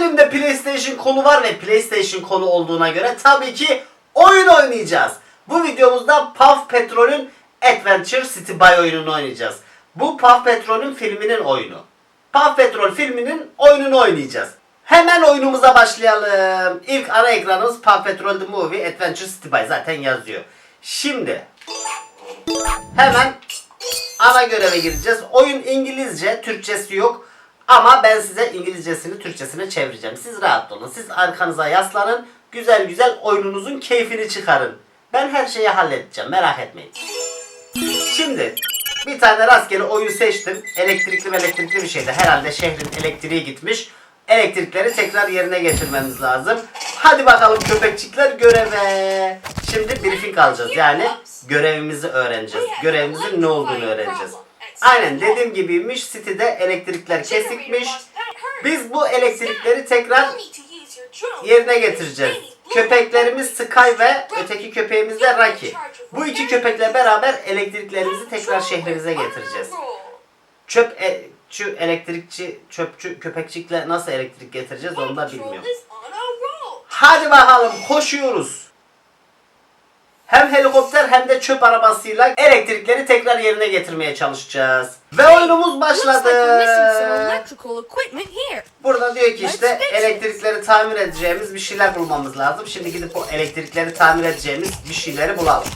elimde PlayStation kolu var ve PlayStation kolu olduğuna göre tabii ki oyun oynayacağız. Bu videomuzda Puff Patrol'ün Adventure City Buy oyununu oynayacağız. Bu Puff Patrol'ün filminin oyunu. Puff Patrol filminin oyununu oynayacağız. Hemen oyunumuza başlayalım. İlk ana ekranımız Puff Patrol The Movie Adventure City Buy zaten yazıyor. Şimdi hemen ana göreve gireceğiz. Oyun İngilizce, Türkçesi yok. Ama ben size İngilizcesini, Türkçesini çevireceğim. Siz rahat olun. Siz arkanıza yaslanın. Güzel güzel oyununuzun keyfini çıkarın. Ben her şeyi halledeceğim. Merak etmeyin. Şimdi bir tane rastgele oyun seçtim. Elektrikli elektrikli bir şeydi. Herhalde şehrin elektriği gitmiş. Elektrikleri tekrar yerine getirmemiz lazım. Hadi bakalım köpekçikler göreve. Şimdi briefing alacağız. Yani görevimizi öğreneceğiz. Görevimizin ne olduğunu öğreneceğiz. Aynen dediğim gibiymiş. City'de elektrikler kesikmiş. Biz bu elektrikleri tekrar yerine getireceğiz. Köpeklerimiz Sky ve öteki köpeğimiz de Rocky. Bu iki köpekle beraber elektriklerimizi tekrar şehrimize getireceğiz. Çöp e, şu elektrikçi, çöpçü, köpekçikle nasıl elektrik getireceğiz onu da bilmiyorum. Hadi bakalım koşuyoruz. Hem helikopter hem de çöp arabasıyla elektrikleri tekrar yerine getirmeye çalışacağız. Ve oyunumuz başladı. Burada diyor ki işte elektrikleri tamir edeceğimiz bir şeyler bulmamız lazım. Şimdi gidip o elektrikleri tamir edeceğimiz bir şeyleri bulalım.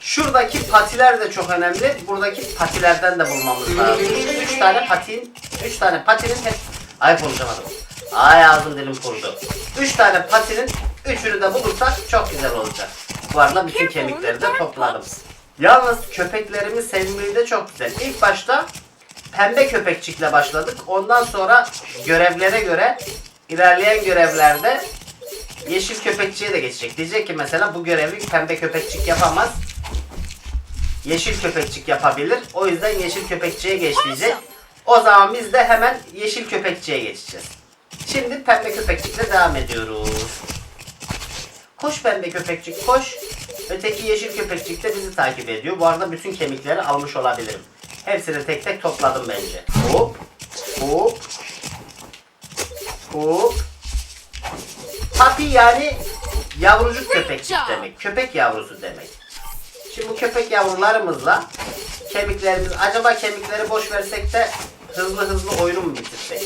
Şuradaki patiler de çok önemli. Buradaki patilerden de bulmamız lazım. 3 tane patin, 3 tane patinin hep... Ay konuşamadım. Ay ağzım dilim kurudu. 3 tane patinin üçünü de bulursak çok güzel olacak. Arada bütün kemikleri de topladım. Yalnız köpeklerimiz sevimliliği de çok güzel. İlk başta pembe köpekçikle başladık. Ondan sonra görevlere göre ilerleyen görevlerde yeşil köpekçiye de geçecek. Diyecek ki mesela bu görevi pembe köpekçik yapamaz. Yeşil köpekçik yapabilir. O yüzden yeşil köpekçiye geç diyecek. O zaman biz de hemen yeşil köpekçiye geçeceğiz. Şimdi pembe köpekçikle devam ediyoruz. Koş pembe köpekçik koş. Öteki yeşil köpekçik de bizi takip ediyor. Bu arada bütün kemikleri almış olabilirim. Hepsini tek tek topladım bence. Hop. Hop. Hop. Papi yani yavrucuk köpekçik demek. Köpek yavrusu demek. Şimdi bu köpek yavrularımızla kemiklerimiz acaba kemikleri boş versek de hızlı hızlı oyunu mu bitirsek?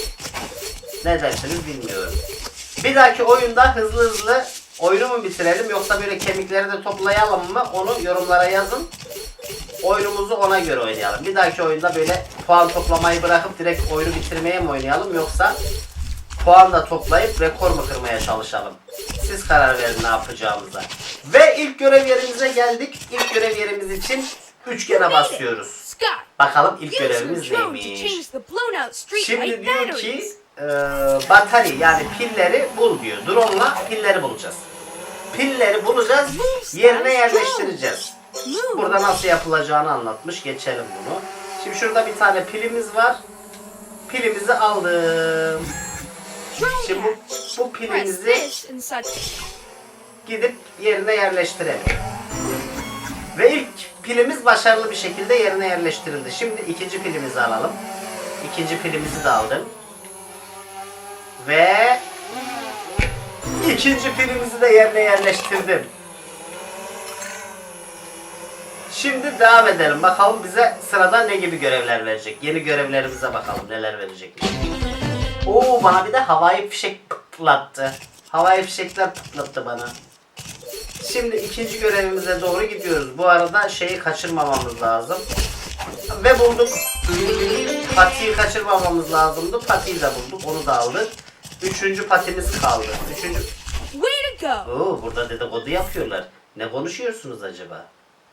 Ne dersiniz bilmiyorum. Bir dahaki oyunda hızlı hızlı oyunu mu bitirelim yoksa böyle kemikleri de toplayalım mı? Onu yorumlara yazın. Oyunumuzu ona göre oynayalım. Bir dahaki oyunda böyle puan toplamayı bırakıp direkt oyunu bitirmeye mi oynayalım yoksa puan da toplayıp rekor mu kırmaya çalışalım? Siz karar verin ne yapacağımıza. Ve ilk görev yerimize geldik. İlk görev yerimiz için üçgene basıyoruz. Bakalım ilk görevimiz neymiş? Şimdi diyor ki e, batarya yani pilleri bul diyor. Drone'la pilleri bulacağız. Pilleri bulacağız, yerine yerleştireceğiz. Burada nasıl yapılacağını anlatmış. Geçelim bunu. Şimdi şurada bir tane pilimiz var. Pilimizi aldım. Şimdi bu, bu pilimizi gidip yerine yerleştirelim. Ve ilk pilimiz başarılı bir şekilde yerine yerleştirildi. Şimdi ikinci pilimizi alalım. İkinci pilimizi de aldım. Ve ikinci pilimizi de yerine yerleştirdim. Şimdi devam edelim. Bakalım bize sırada ne gibi görevler verecek. Yeni görevlerimize bakalım neler verecek. Oo bana bir de havai fişek pıtlattı. Havai fişekler pıtlattı bana. Şimdi ikinci görevimize doğru gidiyoruz. Bu arada şeyi kaçırmamamız lazım. Ve bulduk. Patiyi kaçırmamamız lazımdı. Patiyi de bulduk. Onu da aldık. Üçüncü patimiz kaldı. Üçüncü... Oo, burada dedikodu yapıyorlar. Ne konuşuyorsunuz acaba?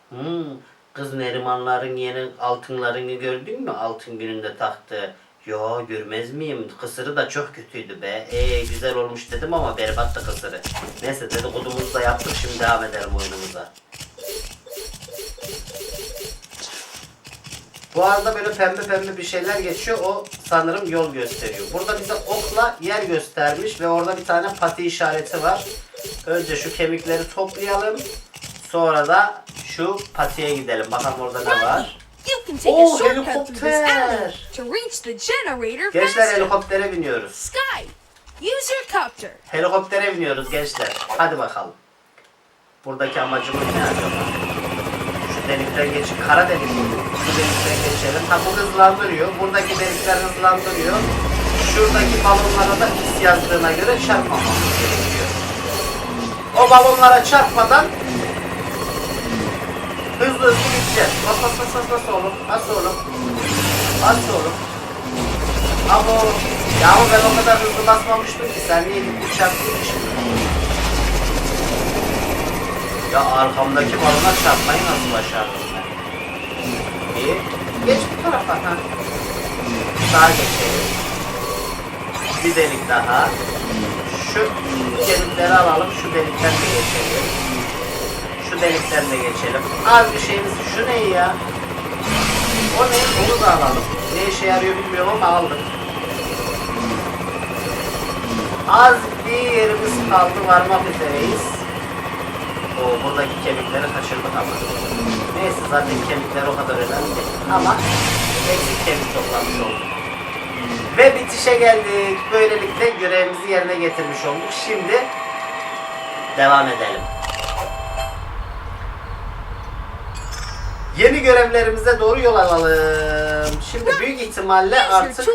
Hmm, kız Nerimanların yeni altınlarını gördün mü? Altın gününde taktı. Ya görmez miyim? Kısırı da çok kötüydü be. Ee güzel olmuş dedim ama berbattı kısırı. Neyse dedikodumuzu da yaptık şimdi devam edelim oyunumuza. Bu arada böyle pembe pembe bir şeyler geçiyor. O sanırım yol gösteriyor. Burada bize okla yer göstermiş ve orada bir tane pati işareti var. Önce şu kemikleri toplayalım. Sonra da şu patiye gidelim. Bakalım orada ne var. Take Oh, helikopter. Gençler helikoptere biniyoruz. Sky, Use your copter. Helikoptere biniyoruz gençler. Hadi bakalım. Buradaki amacımız ne acaba? Delikten geç, kara delik? Şu delikten geçelim. Ha bu hızlandırıyor. Buradaki delikler hızlandırıyor. Şuradaki balonlara da X yazdığına göre çarpmamamız gerekiyor. O balonlara çarpmadan hızlı hızlı gideceğiz. Bas bas bas bas bas oğlum. Bas oğlum. Bas oğlum. Ya ben o kadar hızlı basmamıştım ki sen niye gittin çarptın şimdi? Ya arkamdaki balona çarpmayı nasıl başardım ben? Bir, geç bu tarafa ha. Sağa geçelim. Bir delik daha. Şu delikleri alalım, şu delikten de geçelim. Şu delikten de geçelim. Az bir şeyimiz, şu ne ya? O ne? Onu da alalım. Ne işe yarıyor bilmiyorum ama aldım. Az bir yerimiz kaldı varmak üzereyiz. O buradaki kemikleri kaçırdık ama. Neyse zaten kemikler o kadar önemli değil. Ama eksik kemik toplamış olduk. Ve bitişe geldik. Böylelikle görevimizi yerine getirmiş olduk. Şimdi devam edelim. Yeni görevlerimize doğru yol alalım. Şimdi büyük ihtimalle artık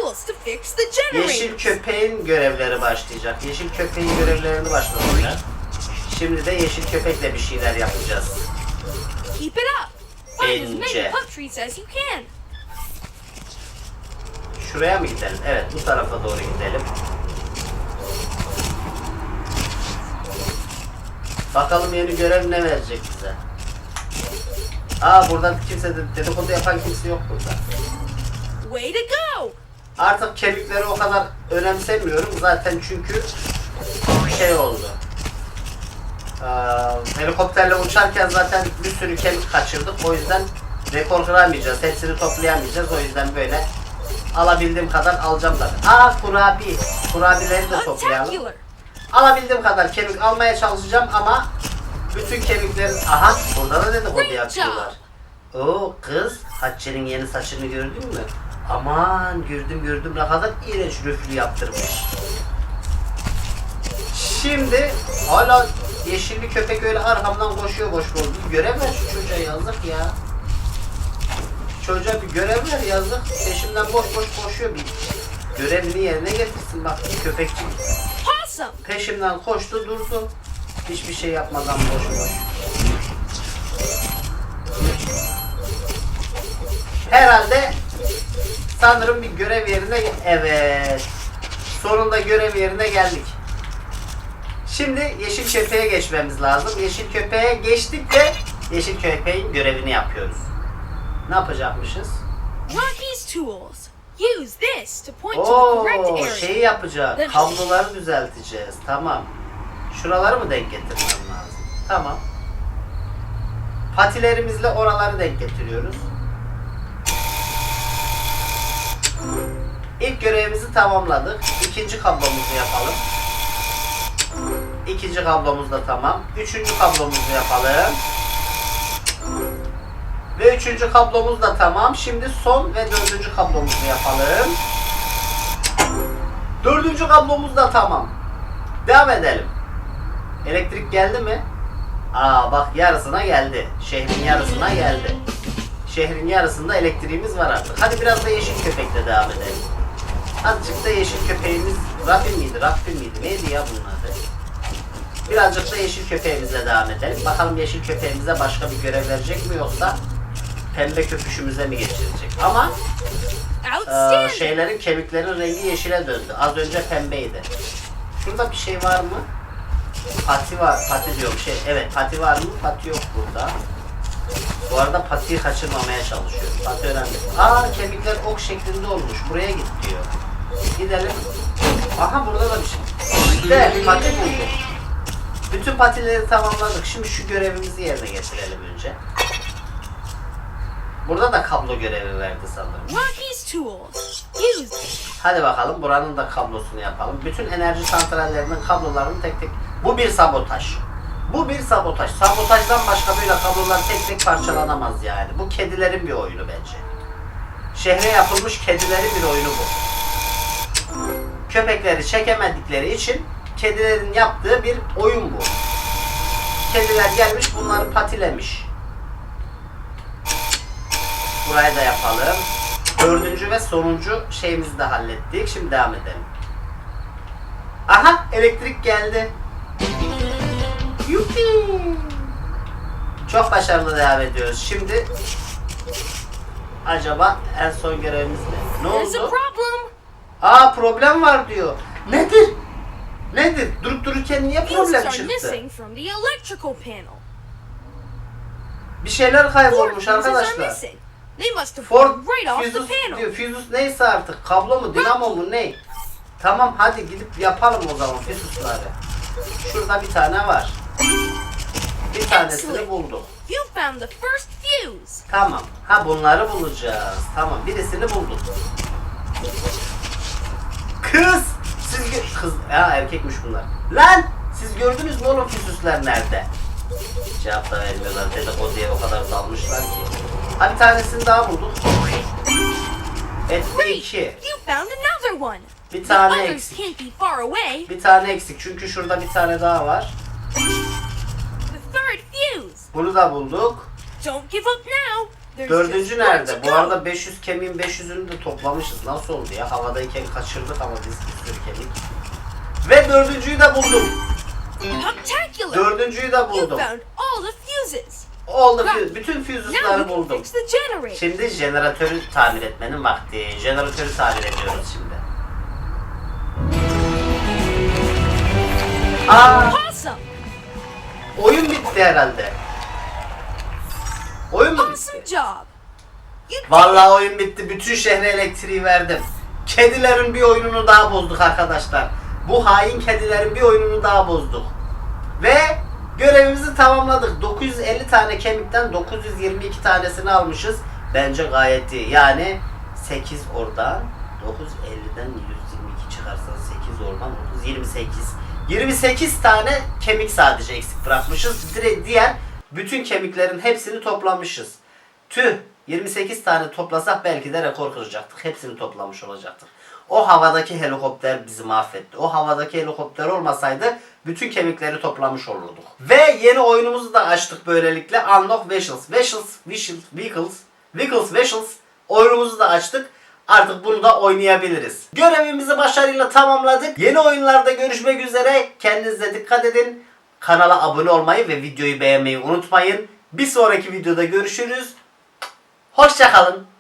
Yeşil köpeğin görevleri başlayacak. Yeşil köpeğin görevlerini başladılar. Şimdi de yeşil köpekle bir şeyler yapacağız. Keep it up. Find as many Bence. pup as you can. Şuraya mı gidelim? Evet bu tarafa doğru gidelim. Bakalım yeni görev ne verecek bize. Aa burada kimse de dedikodu yapan kimse yok burada. Way to go! Artık kemikleri o kadar önemsemiyorum zaten çünkü şey oldu. Ee, helikopterle uçarken zaten bir sürü kemik kaçırdık. O yüzden rekor kıramayacağız. Hepsini toplayamayacağız. O yüzden böyle alabildiğim kadar alacağım zaten. Aa kurabi. Kurabileri de toplayalım. Alabildiğim kadar kemik almaya çalışacağım ama bütün kemiklerin... Aha burada da dedikodu yapıyorlar. Oo kız Hatice'nin yeni saçını gördün mü? Aman gördüm gördüm ne kadar iğrenç röflü yaptırmış. Şimdi hala yeşilli köpek öyle arkamdan koşuyor boş boş. Bir görev ver şu çocuğa yazık ya. Çocuğa bir görev ver yazık. Peşimden boş boş koşuyor bir. Görevini yerine getirsin bak köpekçi. Peşimden koştu durdu. Hiçbir şey yapmadan boş boş. Herhalde sanırım bir görev yerine evet. Sonunda görev yerine geldik. Şimdi yeşil köpeğe geçmemiz lazım. Yeşil köpeğe geçtik ve yeşil köpeğin görevini yapıyoruz. Ne yapacakmışız? Rocky's tools. Use this to point to the correct area. şeyi yapacağız. Kabloları düzelteceğiz. Tamam. Şuraları mı denk getirmem lazım? Tamam. Patilerimizle oraları denk getiriyoruz. İlk görevimizi tamamladık. İkinci kablomuzu yapalım. İkinci kablomuz da tamam. Üçüncü kablomuzu yapalım. Ve üçüncü kablomuz da tamam. Şimdi son ve dördüncü kablomuzu yapalım. Dördüncü kablomuz da tamam. Devam edelim. Elektrik geldi mi? Aa bak yarısına geldi. Şehrin yarısına geldi. Şehrin yarısında elektriğimiz var artık. Hadi biraz da yeşil köpekle devam edelim. Azıcık da yeşil köpeğimiz Rabbim miydi? Rabbim miydi? Neydi ya bunun adı? Birazcık da yeşil köpeğimizle devam edelim. Bakalım yeşil köpeğimize başka bir görev verecek mi yoksa pembe köpüşümüze mi geçirecek? Ama Outstanding! şeylerin kemiklerin rengi yeşile döndü. Az önce pembeydi. Şurada bir şey var mı? Pati var. Pati diyorum şey. Evet pati var mı? Pati yok burada. Bu arada patiyi kaçırmamaya çalışıyorum. Pati önemli. Aa kemikler ok şeklinde olmuş. Buraya git diyor. Gidelim. Aha burada da bir şey. İşte pati buldum. Bütün patileri tamamladık. Şimdi şu görevimizi yerine getirelim önce. Burada da kablo görevi verdi sanırım. Hadi bakalım buranın da kablosunu yapalım. Bütün enerji santrallerinin kablolarını tek tek... Bu bir sabotaj. Bu bir sabotaj. Sabotajdan başka böyle kablolar tek tek parçalanamaz yani. Bu kedilerin bir oyunu bence. Şehre yapılmış kedilerin bir oyunu bu. köpekleri çekemedikleri için kedilerin yaptığı bir oyun bu. Kediler gelmiş bunları patilemiş. Burayı da yapalım. Dördüncü ve sonuncu şeyimizi de hallettik. Şimdi devam edelim. Aha elektrik geldi. Yuppi. Çok başarılı devam ediyoruz. Şimdi acaba en son görevimiz ne? Ne oldu? Aa problem var diyor. Nedir? Nedir? Durup dururken niye problem çıktı? Bir şeyler kaybolmuş arkadaşlar. Ford füzus diyor. Füzus neyse artık. Kablo mu, dinamo mu ne? Tamam hadi gidip yapalım o zaman füzusları. Şurada bir tane var. Bir tanesini bulduk. You found the first fuse. Tamam. Ha bunları bulacağız. Tamam birisini bulduk. Kız! Siz kız ya erkekmiş bunlar. Lan! Siz gördünüz mü oğlum füzüsler nerede? Cevap da vermiyorlar. Dedikoduya o kadar dalmışlar ki. Ha bir tanesini daha bulduk. Etti iki. You found another one. Bir tane eksik. Bir tane eksik çünkü şurada bir tane daha var. Bunu da bulduk. Don't give up now. Dördüncü nerede? Bu arada 500 kemiğin 500'ünü de toplamışız. Nasıl oldu ya? Havadayken kaçırdık ama biz bir sürü kemik. Ve dördüncüyü de buldum. Spectacular. Dördüncüyü de You buldum. found all the fuses. Oldu. Fü- Bütün Now can buldum. fix the generator. Şimdi jeneratörü tamir etmenin vakti. Jeneratörü tamir ediyoruz şimdi. Aa, Awesome. oyun bitti herhalde. Oyun mu Awesome job. Vallahi oyun bitti. Bütün şehre elektriği verdim. Kedilerin bir oyununu daha bozduk arkadaşlar. Bu hain kedilerin bir oyununu daha bozduk. Ve görevimizi tamamladık. 950 tane kemikten 922 tanesini almışız. Bence gayet iyi. Yani 8 oradan 950'den 122 çıkarsan 8 oradan 30 28. 28 tane kemik sadece eksik bırakmışız. Diğer bütün kemiklerin hepsini toplamışız. Tüh 28 tane toplasak belki de rekor kıracaktık. Hepsini toplamış olacaktık. O havadaki helikopter bizi mahvetti. O havadaki helikopter olmasaydı bütün kemikleri toplamış olurduk. Ve yeni oyunumuzu da açtık böylelikle. Unlock Vehicles. Vehicles, Vehicles, Vehicles, Vehicles, Vehicles oyunumuzu da açtık. Artık bunu da oynayabiliriz. Görevimizi başarıyla tamamladık. Yeni oyunlarda görüşmek üzere. Kendinize dikkat edin. Kanala abone olmayı ve videoyu beğenmeyi unutmayın. Bir sonraki videoda görüşürüz. Hoşçakalın.